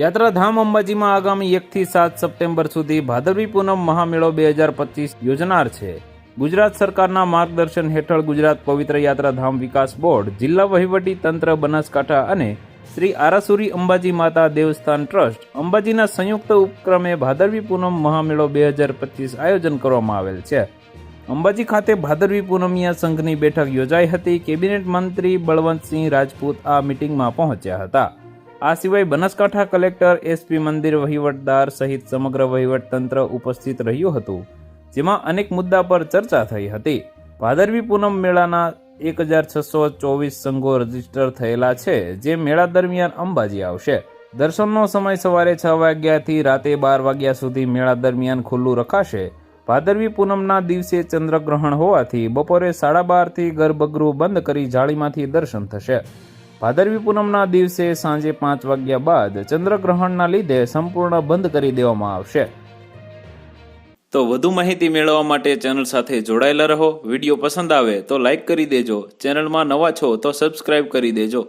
યાત્રાધામ અંબાજીમાં આગામી એકથી સાત સપ્ટેમ્બર સુધી ભાદરવી પૂનમ મહામેળો બે હજાર પચીસ યોજનાર છે. ગુજરાત સરકારના માર્ગદર્શન હેઠળ ગુજરાત પવિત્ર યાત્રાધામ વિકાસ બોર્ડ, જિલ્લા વહીવટી તંત્ર બનાસકાંઠા અને શ્રી આરાસુરી અંબાજી માતા દેવસ્થાન ટ્રસ્ટ અંબાજીના સંયુક્ત ઉપક્રમે ભાદરવી પૂનમ મહામેળો બે હજાર પચીસ આયોજન કરવામાં આવેલ છે. અંબાજી ખાતે ભાદરવી પૂનમિયા સંઘની બેઠક યોજાઈ હતી. કેબિનેટ મંત્રી બળવંતસિંહ રાજપૂત આ મિટિંગમાં પહોંચ્યા હતા. આ સિવાય બનાસકાંઠા કલેક્ટર એસપી મંદિર વહીવટદાર સહિત સમગ્ર વહીવટતંત્ર ઉપસ્થિત રહ્યું હતું, જેમાં અનેક મુદ્દા પર ચર્ચા થઈ હતી. ભાદરવી પૂનમ મેળાના એક હજાર છસો ચોવીસ સંઘો રજિસ્ટર થયેલા છે, જે મેળા દરમિયાન અંબાજી આવશે. દર્શનનો સમય સવારે છ વાગ્યાથી રાતે બાર વાગ્યા સુધી મેળા દરમિયાન ખુલ્લું રખાશે. ભાદરવી પૂનમના દિવસે ચંદ્રગ્રહણ હોવાથી બપોરે સાડા બારથી ગર્ભગૃહ બંધ કરી જાળીમાંથી દર્શન થશે. ભાદરવી પૂનમના દિવસે સાંજે પાંચ વાગ્યા બાદ ચંદ્રગ્રહણના લીધે સંપૂર્ણ બંધ કરી દેવામાં આવશે. તો વધુ માહિતી મેળવવા માટે ચેનલ સાથે જોડાયેલા રહો. વીડિયો પસંદ આવે તો લાઈક કરી દેજો. ચેનલમાં નવા છો તો સબસ્ક્રાઇબ કરી દેજો.